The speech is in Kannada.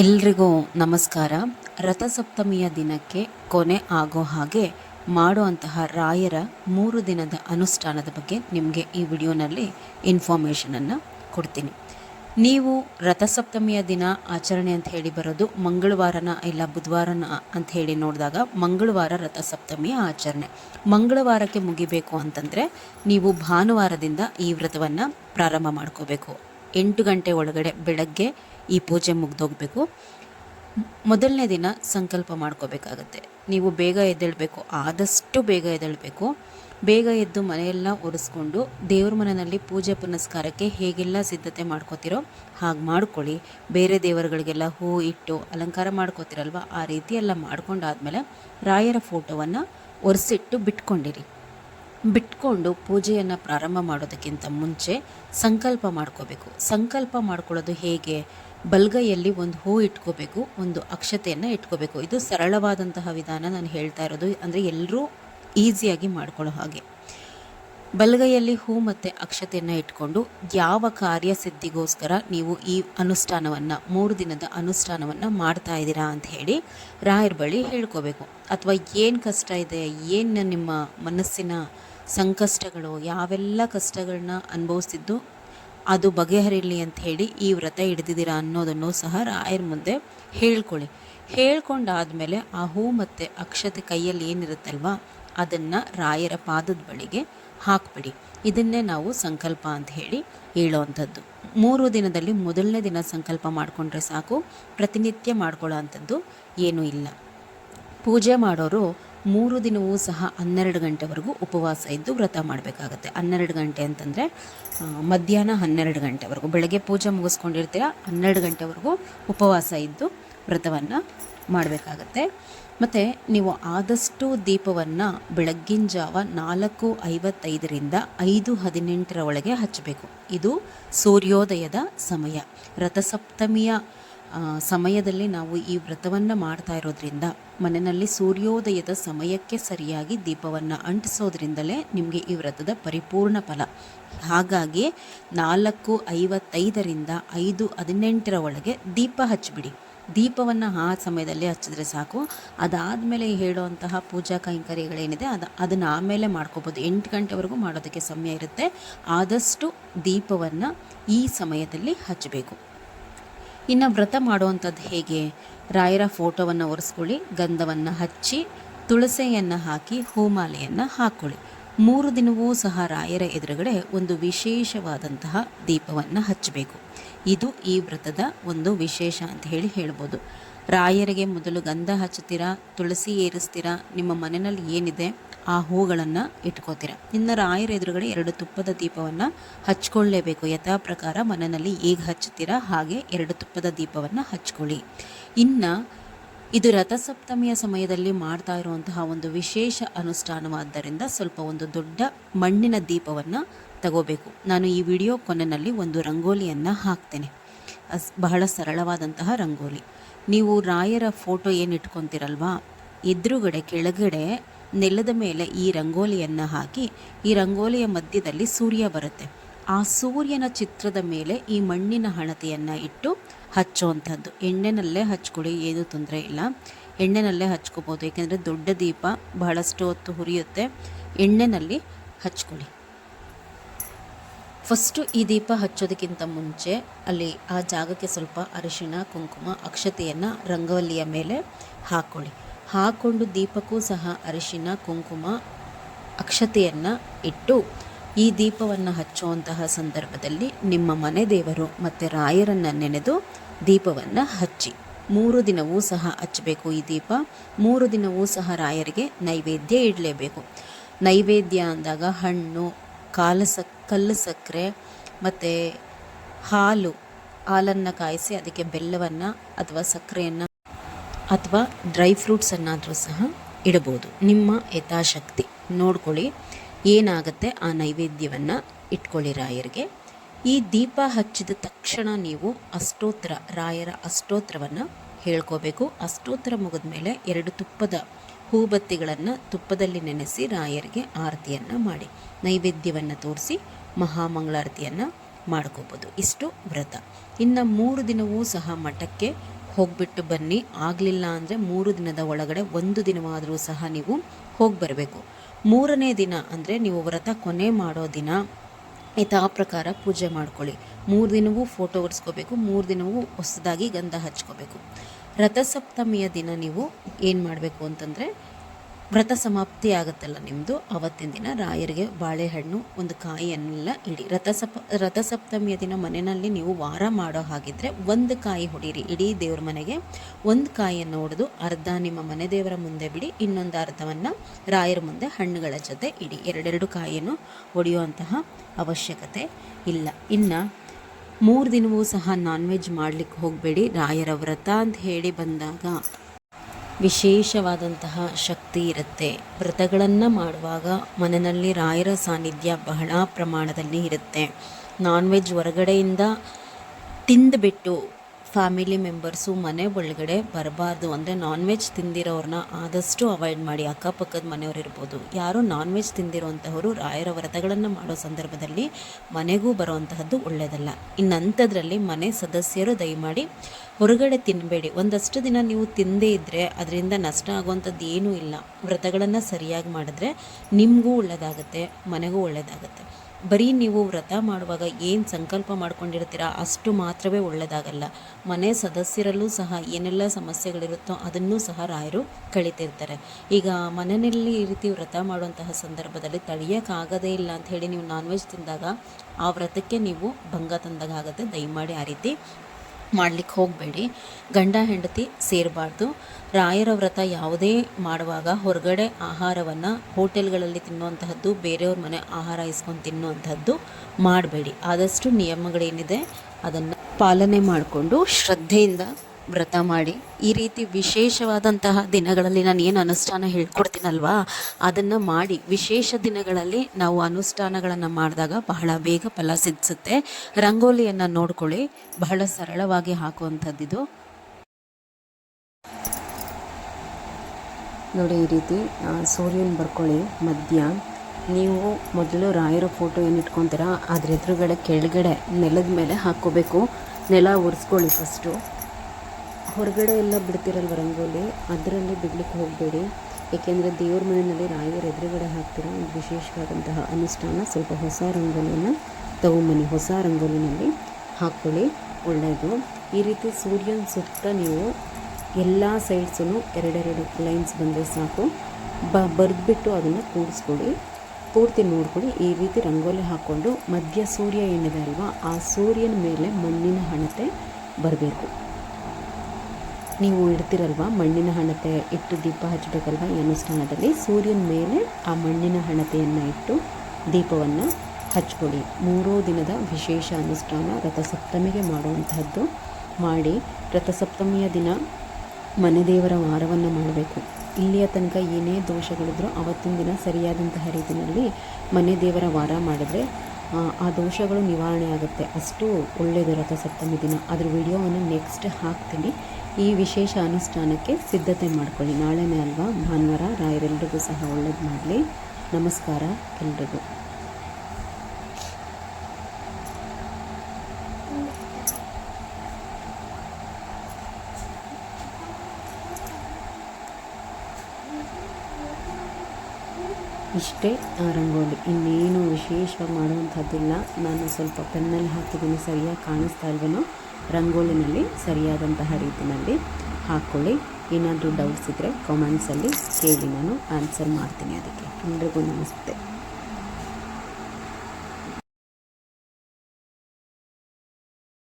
ಎಲ್ರಿಗೂ ನಮಸ್ಕಾರ. ರಥಸಪ್ತಮಿಯ ದಿನಕ್ಕೆ ಕೊನೆ ಆಗೋ ಹಾಗೆ ಮಾಡುವಂತಹ ರಾಯರ ಮೂರು ದಿನದ ಅನುಷ್ಠಾನದ ಬಗ್ಗೆ ನಿಮಗೆ ಈ ವಿಡಿಯೋನಲ್ಲಿ ಇನ್ಫಾರ್ಮೇಷನನ್ನು ಕೊಡ್ತೀನಿ. ನೀವು ರಥಸಪ್ತಮಿಯ ದಿನ ಆಚರಣೆ ಅಂತ ಹೇಳಿ ಬರೋದು ಮಂಗಳವಾರನ ಇಲ್ಲ ಬುಧವಾರನ ಅಂತ ಹೇಳಿ ನೋಡಿದಾಗ ಮಂಗಳವಾರ ರಥಸಪ್ತಮಿಯ ಆಚರಣೆ. ಮಂಗಳವಾರಕ್ಕೆ ಮುಗಿಬೇಕು ಅಂತಂದರೆ ನೀವು ಭಾನುವಾರದಿಂದ ಈ ವ್ರತವನ್ನು ಪ್ರಾರಂಭ ಮಾಡ್ಕೋಬೇಕು. ಎಂಟು ಗಂಟೆ ಒಳಗಡೆ ಬೆಳಗ್ಗೆ ಈ ಪೂಜೆ ಮುಗ್ದೋಗ್ಬೇಕು. ಮೊದಲನೇ ದಿನ ಸಂಕಲ್ಪ ಮಾಡ್ಕೋಬೇಕಾಗತ್ತೆ. ನೀವು ಬೇಗ ಎದ್ದೇಳಬೇಕು, ಆದಷ್ಟು ಬೇಗ ಎದ್ದೇಳಬೇಕು. ಬೇಗ ಎದ್ದು ಮನೆಯೆಲ್ಲ ಒರೆಸ್ಕೊಂಡು ದೇವ್ರ ಮನೆಯಲ್ಲಿ ಪೂಜೆ ಪುನಸ್ಕಾರಕ್ಕೆ ಹೇಗೆಲ್ಲ ಸಿದ್ಧತೆ ಮಾಡ್ಕೋತಿರೋ ಹಾಗೆ ಮಾಡ್ಕೊಳ್ಳಿ. ಬೇರೆ ದೇವರುಗಳಿಗೆಲ್ಲ ಹೂ ಇಟ್ಟು ಅಲಂಕಾರ ಮಾಡ್ಕೋತಿರಲ್ವ, ಆ ರೀತಿ ಎಲ್ಲ ಮಾಡ್ಕೊಂಡಾದ್ಮೇಲೆ ರಾಯರ ಫೋಟೋವನ್ನು ಒರೆಸಿಟ್ಟು ಬಿಟ್ಕೊಂಡಿರಿ. ಬಿಟ್ಕೊಂಡು ಪೂಜೆಯನ್ನು ಪ್ರಾರಂಭ ಮಾಡೋದಕ್ಕಿಂತ ಮುಂಚೆ ಸಂಕಲ್ಪ ಮಾಡ್ಕೋಬೇಕು. ಸಂಕಲ್ಪ ಮಾಡ್ಕೊಳ್ಳೋದು ಹೇಗೆ? ಬಲಗೈಯಲ್ಲಿ ಒಂದು ಹೂ ಇಟ್ಕೋಬೇಕು, ಒಂದು ಅಕ್ಷತೆಯನ್ನು ಇಟ್ಕೋಬೇಕು. ಇದು ಸರಳವಾದಂತಹ ವಿಧಾನ ನಾನು ಹೇಳ್ತಾ ಇರೋದು. ಅಂದರೆ ಎಲ್ಲರೂ ಈಸಿಯಾಗಿ ಮಾಡ್ಕೊಳ್ಳೋ ಹಾಗೆ. ಬಲಗೈಯಲ್ಲಿ ಹೂ ಮತ್ತು ಅಕ್ಷತೆಯನ್ನು ಇಟ್ಕೊಂಡು ಯಾವ ಕಾರ್ಯ ಸಿದ್ಧಿಗೋಸ್ಕರ ನೀವು ಈ ಅನುಷ್ಠಾನವನ್ನು, ಮೂರು ದಿನದ ಅನುಷ್ಠಾನವನ್ನು ಮಾಡ್ತಾ ಇದ್ದೀರಾ ಅಂತ ಹೇಳಿ ರಾಯರ ಬಳಿ ಹೇಳ್ಕೋಬೇಕು. ಅಥವಾ ಏನು ಕಷ್ಟ ಇದೆ, ಏನು ನಿಮ್ಮ ಮನಸ್ಸಿನ ಸಂಕಷ್ಟಗಳು, ಯಾವೆಲ್ಲ ಕಷ್ಟಗಳನ್ನ ಅನುಭವಿಸಿದ್ದು ಅದು ಬಗೆಹರಿಲಿ ಅಂತ ಹೇಳಿ ಈ ವ್ರತ ಹಿಡ್ದಿದ್ದೀರಾ ಅನ್ನೋದನ್ನು ಸಹ ರಾಯರ ಮುಂದೆ ಹೇಳ್ಕೊಳ್ಳಿ. ಹೇಳ್ಕೊಂಡಾದಮೇಲೆ ಆ ಹೂ ಮತ್ತು ಅಕ್ಷತೆ ಕೈಯಲ್ಲಿ ಏನಿರುತ್ತಲ್ವ, ಅದನ್ನು ರಾಯರ ಪಾದದ ಬಳಿಗೆ ಹಾಕ್ಬಿಡಿ. ಇದನ್ನೇ ನಾವು ಸಂಕಲ್ಪ ಅಂತ ಹೇಳಿ ಹೇಳೋವಂಥದ್ದು ಮೂರು ದಿನದಲ್ಲಿ ಮೊದಲನೇ ದಿನ ಸಂಕಲ್ಪ ಮಾಡಿಕೊಂಡ್ರೆ ಸಾಕು, ಪ್ರತಿನಿತ್ಯ ಮಾಡ್ಕೊಳ್ಳೋ ಅಂಥದ್ದು ಏನೂ ಇಲ್ಲ. ಪೂಜೆ ಮಾಡೋರು ಮೂರು ದಿನವೂ ಸಹ ಹನ್ನೆರಡು ಗಂಟೆವರೆಗೂ ಉಪವಾಸ ಇದ್ದು ವ್ರತ ಮಾಡಬೇಕಾಗತ್ತೆ. ಹನ್ನೆರಡು ಗಂಟೆ ಅಂತಂದರೆ ಮಧ್ಯಾಹ್ನ ಹನ್ನೆರಡು ಗಂಟೆವರೆಗೂ. ಬೆಳಗ್ಗೆ ಪೂಜೆ ಮುಗಿಸ್ಕೊಂಡಿರ್ತೀರ, ಹನ್ನೆರಡು ಗಂಟೆವರೆಗೂ ಉಪವಾಸ ಇದ್ದು ವ್ರತವನ್ನು ಮಾಡಬೇಕಾಗತ್ತೆ. ಮತ್ತು ನೀವು ಆದಷ್ಟು ದೀಪವನ್ನು ಬೆಳಗ್ಗಿನ ಜಾವ ನಾಲ್ಕು ಐವತ್ತೈದರಿಂದ ಐದು ಹದಿನೆಂಟರ ಒಳಗೆ ಹಚ್ಚಬೇಕು. ಇದು ಸೂರ್ಯೋದಯದ ಸಮಯ. ರಥಸಪ್ತಮಿಯ ಸಮಯದಲ್ಲಿ ನಾವು ಈ ವ್ರತವನ್ನು ಮಾಡ್ತಾ ಇರೋದ್ರಿಂದ ಮನೆಯಲ್ಲಿ ಸೂರ್ಯೋದಯದ ಸಮಯಕ್ಕೆ ಸರಿಯಾಗಿ ದೀಪವನ್ನು ಅಂಟಿಸೋದ್ರಿಂದಲೇ ನಿಮಗೆ ಈ ವ್ರತದ ಪರಿಪೂರ್ಣ ಫಲ. ಹಾಗಾಗಿ ನಾಲ್ಕು ಐವತ್ತೈದರಿಂದ ಐದು ಹದಿನೆಂಟರ ಒಳಗೆ ದೀಪ ಹಚ್ಚಿಬಿಡಿ. ದೀಪವನ್ನು ಆ ಸಮಯದಲ್ಲಿ ಹಚ್ಚಿದ್ರೆ ಸಾಕು. ಅದಾದಮೇಲೆ ಹೇಳುವಂತಹ ಪೂಜಾ ಕೈಂಕರ್ಯಗಳೇನಿದೆ, ಅದು, ಅದನ್ನು ಆಮೇಲೆ ಮಾಡ್ಕೋಬೋದು. ಎಂಟು ಗಂಟೆವರೆಗೂ ಮಾಡೋದಕ್ಕೆ ಸಮಯ ಇರುತ್ತೆ. ಆದಷ್ಟು ದೀಪವನ್ನು ಈ ಸಮಯದಲ್ಲಿ ಹಚ್ಚಬೇಕು ಇನ್ನು ವ್ರತ ಮಾಡುವಂಥದ್ದು ಹೇಗೆ? ರಾಯರ ಫೋಟೋವನ್ನು ಒರೆಸ್ಕೊಳ್ಳಿ, ಗಂಧವನ್ನು ಹಚ್ಚಿ, ತುಳಸೆಯನ್ನು ಹಾಕಿ, ಹೂಮಾಲೆಯನ್ನು ಹಾಕ್ಕೊಳ್ಳಿ ಮೂರು ದಿನವೂ ಸಹ ರಾಯರ ಎದುರುಗಡೆ ಒಂದು ವಿಶೇಷವಾದಂತಹ ದೀಪವನ್ನು ಹಚ್ಚಬೇಕು. ಇದು ಈ ವ್ರತದ ಒಂದು ವಿಶೇಷ ಅಂತ ಹೇಳಿ ಹೇಳ್ಬೋದು. ರಾಯರಿಗೆ ಮೊದಲು ಗಂಧ ಹಚ್ಚುತ್ತೀರಾ, ತುಳಸಿ ಏರಿಸ್ತೀರಾ, ನಿಮ್ಮ ಮನೆಯಲ್ಲಿ ಏನಿದೆ, ಆ ಹೂಗಳನ್ನು ಇಟ್ಕೋತೀರ? ಇನ್ನು ರಾಯರ ಎದುರುಗಡೆ ಎರಡು ತುಪ್ಪದ ದೀಪವನ್ನು ಹಚ್ಕೊಳ್ಳೇಬೇಕು. ಯಥಾ ಪ್ರಕಾರ ಮನೆಯಲ್ಲಿ ಹೇಗೆ ಹಚ್ಚುತ್ತೀರಾ, ಹಾಗೆ ಎರಡು ತುಪ್ಪದ ದೀಪವನ್ನು ಹಚ್ಕೊಳ್ಳಿ. ಇನ್ನು ಇದು ರಥಸಪ್ತಮಿಯ ಸಮಯದಲ್ಲಿ ಮಾಡ್ತಾ ಇರುವಂತಹ ಒಂದು ವಿಶೇಷ ಅನುಷ್ಠಾನವಾದ್ದರಿಂದ ಸ್ವಲ್ಪ ಒಂದು ದೊಡ್ಡ ಮಣ್ಣಿನ ದೀಪವನ್ನು ತಗೋಬೇಕು. ನಾನು ಈ ವಿಡಿಯೋ ಕೊನೆಯಲ್ಲಿ ಒಂದು ರಂಗೋಲಿಯನ್ನು ಹಾಕ್ತೇನೆ. ಬಹಳ ಸರಳವಾದಂತಹ ರಂಗೋಲಿ. ನೀವು ರಾಯರ ಫೋಟೋ ಏನು ಇಟ್ಕೊತೀರಲ್ವಾ? ಎದುರುಗಡೆ, ಕೆಳಗಡೆ ನೆಲದ ಮೇಲೆ ಈ ರಂಗೋಲಿಯನ್ನು ಹಾಕಿ, ಈ ರಂಗೋಲಿಯ ಮಧ್ಯದಲ್ಲಿ ಸೂರ್ಯ ಬರುತ್ತೆ. ಆ ಸೂರ್ಯನ ಚಿತ್ರದ ಮೇಲೆ ಈ ಮಣ್ಣಿನ ಹಣತೆಯನ್ನು ಇಟ್ಟು ಹಚ್ಚುವಂಥದ್ದು ಎಣ್ಣೆನಲ್ಲೇ ಹಚ್ಕೊಳ್ಳಿ ಏನೂ ತೊಂದರೆ ಇಲ್ಲ. ಎಣ್ಣೆನಲ್ಲೇ ಹಚ್ಕೋಬೋದು. ಏಕೆಂದರೆ ದೊಡ್ಡ ದೀಪ, ಬಹಳಷ್ಟು ಹೊತ್ತು ಹುರಿಯುತ್ತೆ. ಎಣ್ಣೆನಲ್ಲಿ ಹಚ್ಕೊಳ್ಳಿ ಫಸ್ಟು ಈ ದೀಪ ಹಚ್ಚೋದಕ್ಕಿಂತ ಮುಂಚೆ ಅಲ್ಲಿ ಆ ಜಾಗಕ್ಕೆ ಸ್ವಲ್ಪ ಅರಿಶಿಣ, ಕುಂಕುಮ, ಅಕ್ಷತೆಯನ್ನು ರಂಗವಲ್ಲಿಯ ಮೇಲೆ ಹಾಕ್ಕೊಳ್ಳಿ ಹಾಕ್ಕೊಂಡು ದೀಪಕ್ಕೂ ಸಹ ಅರಿಶಿಣ, ಕುಂಕುಮ, ಅಕ್ಷತೆಯನ್ನು ಇಟ್ಟು ಈ ದೀಪವನ್ನು ಹಚ್ಚುವಂತಹ ಸಂದರ್ಭದಲ್ಲಿ ನಿಮ್ಮ ಮನೆ ದೇವರು ಮತ್ತು ರಾಯರನ್ನು ನೆನೆದು ದೀಪವನ್ನು ಹಚ್ಚಿ. ಮೂರು ದಿನವೂ ಸಹ ಹಚ್ಚಬೇಕು ಈ ದೀಪ. ಮೂರು ದಿನವೂ ಸಹ ರಾಯರಿಗೆ ನೈವೇದ್ಯ ಇಡಲೇಬೇಕು. ನೈವೇದ್ಯ ಅಂದಾಗ ಹಣ್ಣು ಕಾಲಸಕ್ಕೆ ಸಕ್ ಕಲ್ಲು ಸಕ್ಕರೆ ಮತ್ತು ಹಾಲು, ಹಾಲನ್ನು ಕಾಯಿಸಿ ಅದಕ್ಕೆ ಬೆಲ್ಲವನ್ನು ಅಥವಾ ಸಕ್ಕರೆಯನ್ನು ಅಥವಾ ಡ್ರೈ ಫ್ರೂಟ್ಸನ್ನಾದರೂ ಸಹ ಇಡಬಹುದು. ನಿಮ್ಮ ಯಥಾಶಕ್ತಿ. ನೋಡ್ಕೊಳ್ಳಿ, ಏನಾಗುತ್ತೆ? ಆ ನೈವೇದ್ಯವನ್ನು ಇಟ್ಕೊಳ್ಳಿ ರಾಯರಿಗೆ. ಈ ದೀಪ ಹಚ್ಚಿದ ತಕ್ಷಣ ನೀವು ಅಷ್ಟೋತ್ತರ, ರಾಯರ ಅಷ್ಟೋತ್ರವನ್ನು ಹೇಳ್ಕೋಬೇಕು. ಅಷ್ಟೋತ್ತರ ಮುಗಿದ ಮೇಲೆ ಎರಡು ತುಪ್ಪದ ಹೂಬತ್ತಿಗಳನ್ನು ತುಪ್ಪದಲ್ಲಿ ನೆನೆಸಿ ರಾಯರಿಗೆ ಆರತಿಯನ್ನು ಮಾಡಿ, ನೈವೇದ್ಯವನ್ನು ತೋರಿಸಿ, ಮಹಾಮಂಗಳಾರತಿಯನ್ನು ಮಾಡ್ಕೋಬೋದು. ಇಷ್ಟು ವ್ರತ. ಇನ್ನು ಮೂರು ದಿನವೂ ಸಹ ಮಠಕ್ಕೆ ಹೋಗ್ಬಿಟ್ಟು ಬನ್ನಿ. ಆಗಲಿಲ್ಲ ಅಂದರೆ ಮೂರು ದಿನದ ಒಳಗಡೆ ಒಂದು ದಿನವಾದರೂ ಸಹ ನೀವು ಹೋಗಿ ಬರಬೇಕು ಮೂರನೇ ದಿನ ಅಂದರೆ ನೀವು ವ್ರತ ಕೊನೆ ಮಾಡೋ ದಿನ ಯಥಾ ಪ್ರಕಾರ ಪೂಜೆ ಮಾಡ್ಕೊಳ್ಳಿ. ಮೂರು ದಿನವೂ ಫೋಟೋ ಒರೆಸ್ಕೋಬೇಕು ಮೂರು ದಿನವೂ ಹೊಸದಾಗಿ ಗಂಧ ಹಚ್ಕೋಬೇಕು. ರಥಸಪ್ತಮಿಯ ದಿನ ನೀವು ಏನು ಮಾಡಬೇಕು ಅಂತಂದರೆ ವ್ರತ ಸಮಾಪ್ತಿ ಆಗುತ್ತಲ್ಲ ನಿಮ್ಮದು ಅವತ್ತಿನ ದಿನ ರಾಯರಿಗೆ ಬಾಳೆಹಣ್ಣು, ಒಂದು ಕಾಯಿಯನ್ನೆಲ್ಲ ಇಡಿ. ರಥಸಪ್, ರಥಸಪ್ತಮಿಯ ದಿನ ಮನೆಯಲ್ಲಿ ನೀವು ವಾರ ಮಾಡೋ ಹಾಗಿದ್ರೆ ಒಂದು ಕಾಯಿ ಹೊಡೀರಿ. ಇಡೀ ದೇವ್ರ ಮನೆಗೆ ಒಂದು ಕಾಯಿಯನ್ನು ಹೊಡೆದು ಅರ್ಧ ನಿಮ್ಮ ಮನೆ ದೇವರ ಮುಂದೆ ಬಿಡಿ, ಇನ್ನೊಂದು ಅರ್ಧವನ್ನು ರಾಯರ ಮುಂದೆ ಹಣ್ಣುಗಳ ಜೊತೆ ಇಡಿ. ಎರಡೆರಡು ಕಾಯಿಯನ್ನು ಹೊಡೆಯುವಂತಹ ಅವಶ್ಯಕತೆ ಇಲ್ಲ. ಇನ್ನು ಮೂರು ದಿನವೂ ಸಹ ನಾನ್ ವೆಜ್ ಮಾಡಲಿಕ್ಕೆ ಹೋಗಬೇಡಿ, ರಾಯರ ವ್ರತ ಅಂತ ಹೇಳಿ ಬಂದಾಗ ವಿಶೇಷವಾದಂತಹ ಶಕ್ತಿ ಇರುತ್ತೆ. ವ್ರತಗಳನ್ನು ಮಾಡುವಾಗ ಮನೆಯಲ್ಲಿ ರಾಯರ ಸಾನ್ನಿಧ್ಯ ಬಹಳ ಪ್ರಮಾಣದಲ್ಲಿ ಇರುತ್ತೆ. ನಾನ್ ವೆಜ್ ಹೊರಗಡೆಯಿಂದ ತಿಂದುಬಿಟ್ಟು ಫ್ಯಾಮಿಲಿ ಮೆಂಬರ್ಸು ಮನೆ ಒಳಗಡೆ ಬರಬಾರ್ದು ಅಂದರೆ ನಾನ್ ವೆಜ್ ತಿಂದಿರೋರನ್ನ ಆದಷ್ಟು ಅವಾಯ್ಡ್ ಮಾಡಿ. ಅಕ್ಕಪಕ್ಕದ ಮನೆಯವರು ಇರ್ಬೋದು. ಯಾರು ನಾನ್ ವೆಜ್ ತಿಂದಿರೋಂತಹವರು ರಾಯರ ವ್ರತಗಳನ್ನು ಮಾಡೋ ಸಂದರ್ಭದಲ್ಲಿ ಮನೆಗೂ ಬರುವಂತಹದ್ದು ಒಳ್ಳೆಯದಲ್ಲ ಇನ್ನಂಥದ್ರಲ್ಲಿ ಮನೆ ಸದಸ್ಯರು ದಯಮಾಡಿ ಹೊರಗಡೆ ತಿನ್ನಬೇಡಿ ಒಂದಷ್ಟು ದಿನ ನೀವು ತಿಂದೇ ಇದ್ದರೆ ಅದರಿಂದ ನಷ್ಟ ಆಗುವಂಥದ್ದು ಏನೂ ಇಲ್ಲ. ವ್ರತಗಳನ್ನು ಸರಿಯಾಗಿ ಮಾಡಿದ್ರೆ ನಿಮಗೂ ಒಳ್ಳೆಯದಾಗುತ್ತೆ ಮನೆಗೂ ಒಳ್ಳೆಯದಾಗುತ್ತೆ ಬರೀ ನೀವು ವ್ರತ ಮಾಡುವಾಗ ಏನು ಸಂಕಲ್ಪ ಮಾಡ್ಕೊಂಡಿರ್ತೀರಾ ಅಷ್ಟು ಮಾತ್ರವೇ ಒಳ್ಳೆಯದಾಗಲ್ಲ ಮನೆ ಸದಸ್ಯರಲ್ಲೂ ಸಹ ಏನೆಲ್ಲ ಸಮಸ್ಯೆಗಳಿರುತ್ತೋ ಅದನ್ನೂ ಸಹ ರಾಯರು ಕಳಿತಿರ್ತಾರೆ. ಈಗ ಮನೆಯಲ್ಲಿ ಈ ರೀತಿ ವ್ರತ ಮಾಡುವಂತಹ ಸಂದರ್ಭದಲ್ಲಿ ತಳಿಯೋಕ್ಕಾಗದೇ ಇಲ್ಲ ಅಂತ ಹೇಳಿ ನೀವು ನಾನ್ ವೆಜ್ ತಿಂದಾಗ ಆ ವ್ರತಕ್ಕೆ ನೀವು ಭಂಗ ತಂದಾಗ ಆಗುತ್ತೆ. ದಯಮಾಡಿ ಆ ರೀತಿ ಮಾಡಲಿಕ್ಕೆ ಹೋಗಬೇಡಿ. ಗಂಡ, ಹೆಂಡತಿ ಸೇರಬಾರ್ದು. ರಾಯರ ವ್ರತ ಯಾವುದೇ ಮಾಡುವಾಗ ಹೊರಗಡೆ ಆಹಾರವನ್ನು ಹೋಟೆಲ್ಗಳಲ್ಲಿ ತಿನ್ನುವಂತಹದ್ದು, ಬೇರೆಯವ್ರ ಮನೆ ಆಹಾರ ಇಸ್ಕೊಂಡು ತಿನ್ನುವಂಥದ್ದು ಮಾಡಬೇಡಿ. ಆದಷ್ಟು ನಿಯಮಗಳೇನಿದೆ ಅದನ್ನು ಪಾಲನೆ ಮಾಡಿಕೊಂಡು ಶ್ರದ್ಧೆಯಿಂದ ವ್ರತ ಮಾಡಿ, ಈ ರೀತಿ ವಿಶೇಷವಾದಂತಹ ದಿನಗಳಲ್ಲಿ ನಾನು ಏನು ಅನುಷ್ಠಾನ ಹೇಳ್ಕೊಡ್ತೀನಲ್ವಾ? ಅದನ್ನು ಮಾಡಿ, ವಿಶೇಷ ದಿನಗಳಲ್ಲಿ ನಾವು ಅನುಷ್ಠಾನಗಳನ್ನು ಮಾಡಿದಾಗ ಬಹಳ ಬೇಗ ಫಲ ಸಿದ್ಧಿಸುತ್ತೆ ರಂಗೋಲಿಯನ್ನು ನೋಡ್ಕೊಳ್ಳಿ, ಬಹಳ ಸರಳವಾಗಿ ಹಾಕುವಂಥದ್ದಿದು. ನೋಡಿ, ಈ ರೀತಿ ಸೂರ್ಯನ ಬರ್ಕೊಳ್ಳಿ, ಮಧ್ಯ. ನೀವು ಮೊದಲು ರಾಯರ ಫೋಟೋ ಏನು ಇಟ್ಕೊತೀರ, ಅದ್ರ ಎದುರುಗಡೆ ಕೆಳಗಡೆ ನೆಲದ ಮೇಲೆ ಹಾಕ್ಕೋಬೇಕು. ನೆಲ ಒರೆಸ್ಕೊಳ್ಳಿ ಫಸ್ಟು ಹೊರಗಡೆ ಎಲ್ಲ ಬಿಡ್ತಿರಲ್ವ ರಂಗೋಲಿ? ಅದರಲ್ಲಿ ಬಿಡ್ಲಿಕ್ಕೆ ಹೋಗಬೇಡಿ. ಏಕೆಂದರೆ ದೇವ್ರ ಮನೆಯಲ್ಲಿ ರಾಯರ ಎದುರುಗಡೆ ಹಾಕ್ತಿರೋ ಒಂದು ವಿಶೇಷವಾದಂತಹ ಅನುಷ್ಠಾನ ಸ್ವಲ್ಪ ಹೊಸ ರಂಗೋಲಿಯನ್ನು ತಗೊಂಬನ್ನಿ ಹೊಸ ರಂಗೋಲಿನಲ್ಲಿ ಹಾಕ್ಕೊಳ್ಳಿ ಒಳ್ಳೆಯದು. ಈ ರೀತಿ ಸೂರ್ಯನ ಸುತ್ತ ನೀವು ಎಲ್ಲ ಸೈಡ್ಸೂ ಎರಡೆರಡು ಲೈನ್ಸ್ ಬಂದರೆ ಸಾಕು. ಬ, ಬರೆದ್ಬಿಟ್ಟು ಅದನ್ನು ಕೂಡಿಸ್ಕೊಳ್ಳಿ ಪೂರ್ತಿ ನೋಡ್ಕೊಳ್ಳಿ. ಈ ರೀತಿ ರಂಗೋಲಿ ಹಾಕ್ಕೊಂಡು ಮಧ್ಯ ಸೂರ್ಯ ಏನಿದೆ ಅಲ್ವಾ? ಆ ಸೂರ್ಯನ ಮೇಲೆ ಮಣ್ಣಿನ ಹಣತೆ ಬರಬೇಕು. ನೀವು ಇಡ್ತಿರಲ್ವ? ಮಣ್ಣಿನ ಹಣತೆ ಇಟ್ಟು ದೀಪ ಹಚ್ಚಬೇಕಲ್ವ ಈ ಅನುಷ್ಠಾನದಲ್ಲಿ? ಸೂರ್ಯನ ಮೇಲೆ ಆ ಮಣ್ಣಿನ ಹಣತೆಯನ್ನು ಇಟ್ಟು ದೀಪವನ್ನು ಹಚ್ಕೊಡಿ. ಮೂರೋ ದಿನದ ವಿಶೇಷ ಅನುಷ್ಠಾನ ರಥಸಪ್ತಮಿಗೆ ಮಾಡುವಂತಹದ್ದು ಮಾಡಿ ರಥಸಪ್ತಮಿಯ ದಿನ ಮನೆ ದೇವರ ವಾರವನ್ನು ಮಾಡಬೇಕು. ಇಲ್ಲಿಯ ತನಕ ಏನೇ ದೋಷಗಳಿದ್ರೂ ಅವತ್ತಿನ ದಿನ ಸರಿಯಾದಂತಹ ರೀತಿಯಲ್ಲಿ ಮನೆ ದೇವರ ವಾರ ಮಾಡಿದ್ರೆ, ಆ ದೋಷಗಳು ನಿವಾರಣೆ ಆಗುತ್ತೆ. ಅಷ್ಟು ಒಳ್ಳೆಯದು ರಥಸಪ್ತಮಿ ದಿನ. ಅದ್ರ ವಿಡಿಯೋವನ್ನು ನೆಕ್ಸ್ಟ್ ಹಾಕ್ತೀನಿ. ಈ ವಿಶೇಷ ಅನುಷ್ಠಾನಕ್ಕೆ ಸಿದ್ಧತೆ ಮಾಡ್ಕೊಳ್ಳಿ. ನಾಳೆನೇ ಅಲ್ವಾ? ಭಾನುವಾರ ರಾಯರೆಲ್ಲರಿಗೂ ಸಹ ಒಳ್ಳೇದು ಮಾಡಲಿ. ನಮಸ್ಕಾರ ಎಲ್ರಿಗೂ. ಇಷ್ಟೇ ರಂಗೋಲಿ ಇನ್ನೇನು ವಿಶೇಷ ಮಾಡುವಂಥದ್ದಿಲ್ಲ. ನಾನು ಸ್ವಲ್ಪ ಪೆನ್ನಲ್ಲಿ ಹಾಕಿದ್ದೀನಿ. ಸರಿಯಾಗಿ ಕಾಣಿಸ್ತಾ ಇಲ್ವೇನೋ? ರಂಗೋಲಿನಲ್ಲಿ ಸರಿಯಾದಂತಹ ರೀತಿಯಲ್ಲಿ ಹಾಕ್ಕೊಳ್ಳಿ ಏನಾದರೂ ಡೌಟ್ಸ್ ಇದ್ದರೆ ಕಾಮೆಂಟ್ಸಲ್ಲಿ ಕೇಳಿ. ನಾನು ಆನ್ಸರ್ ಮಾಡ್ತೀನಿ ಅದಕ್ಕೆ. ಎಲ್ರಿಗೂ ನಮಸ್ತೆ.